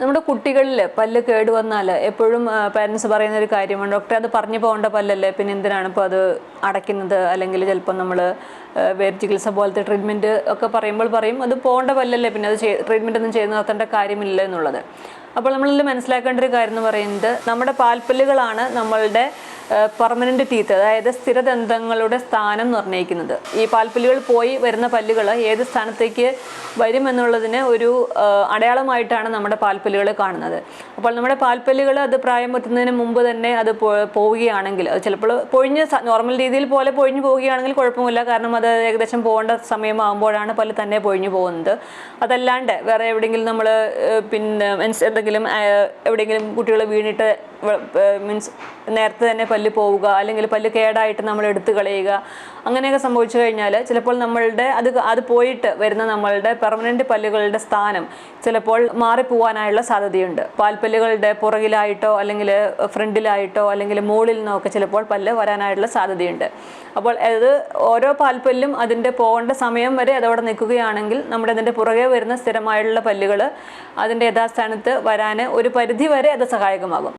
നമ്മുടെ കുട്ടികളിൽ പല്ല് കേട് വന്നാൽ എപ്പോഴും പാരൻസ് പറയുന്ന ഒരു കാര്യമാണ് ഡോക്ടറെ അത് പറഞ്ഞു പോകേണ്ട പല്ലല്ലേ? പിന്നെ എന്തിനാണ് ഇപ്പോൾ അത് അടയ്ക്കുന്നത്? അല്ലെങ്കിൽ ചിലപ്പോൾ നമ്മൾ വേറെ ചികിത്സ പോലത്തെ ട്രീറ്റ്മെന്റ് ഒക്കെ പറയുമ്പോൾ പറയും അത് പോകേണ്ട പല്ലല്ലേ? പിന്നെ അത് ട്രീറ്റ്മെന്റ് ഒന്നും ചെയ്ത് നിർത്തേണ്ട കാര്യമില്ല എന്നുള്ളത്. അപ്പോൾ നമ്മളിൽ മനസ്സിലാക്കേണ്ട ഒരു കാര്യം എന്ന് പറയുന്നത് നമ്മുടെ പാൽപ്പല്ലുകളാണ് നമ്മളുടെ പെർമനന്റ് ടീത്ത് അതായത് സ്ഥിരദന്തങ്ങളുടെ സ്ഥാനം നിർണയിക്കുന്നത്. ഈ പാൽപ്പല്ലുകൾ പോയി വരുന്ന പല്ലുകൾ ഏത് സ്ഥാനത്തേക്ക് വരുമെന്നുള്ളതിന് ഒരു അടയാളമായിട്ടാണ് നമ്മുടെ പാൽപ്പല്ലുകൾ കാണുന്നത്. അപ്പോൾ നമ്മുടെ പാൽപ്പല്ലുകൾ അത് പ്രായം എത്തുന്നതിന് മുമ്പ് തന്നെ അത് പോവുകയാണെങ്കിൽ അത് ചിലപ്പോൾ പൊഴിഞ്ഞ് നോർമൽ രീതിയിൽ പോലെ പൊഴിഞ്ഞു പോവുകയാണെങ്കിൽ കുഴപ്പമില്ല. കാരണം അത് ഏകദേശം പോകേണ്ട സമയമാകുമ്പോഴാണ് പല്ല് തന്നെ പൊഴിഞ്ഞു പോകുന്നത്. അതല്ലാണ്ട് വേറെ എവിടെയെങ്കിലും നമ്മൾ പിന്നെ എന്തെങ്കിലും എവിടെയെങ്കിലും കുട്ടികൾ വീണിട്ട് മീൻസ് നേരത്തെ തന്നെ പല്ല് പോവുക അല്ലെങ്കിൽ പല്ല് കേടായിട്ട് നമ്മൾ എടുത്തു കളയുക അങ്ങനെയൊക്കെ സംഭവിച്ചു കഴിഞ്ഞാൽ ചിലപ്പോൾ നമ്മളുടെ അത് അത് പോയിട്ട് വരുന്ന നമ്മളുടെ പെർമനന്റ് പല്ലുകളുടെ സ്ഥാനം ചിലപ്പോൾ മാറിപ്പോവാനായുള്ള സാധ്യതയുണ്ട്. പാൽപ്പല്ലുകളുടെ പുറകിലായിട്ടോ അല്ലെങ്കിൽ ഫ്രണ്ടിലായിട്ടോ അല്ലെങ്കിൽ മുകളിൽ നിന്നോ ഒക്കെ ചിലപ്പോൾ പല്ല് വരാനായിട്ടുള്ള സാധ്യതയുണ്ട്. അപ്പോൾ അത് ഓരോ പാൽപ്പല്ലും അതിന്റെ പോകേണ്ട സമയം വരെ അതവിടെ നിൽക്കുകയാണെങ്കിൽ നമ്മുടെ അതിന്റെ പുറകെ വരുന്ന സ്ഥിരമായിട്ടുള്ള പല്ലുകൾ അതിന്റെ യഥാസ്ഥാനത്ത് വരാൻ ഒരു പരിധി വരെ അത് സഹായകമാകും.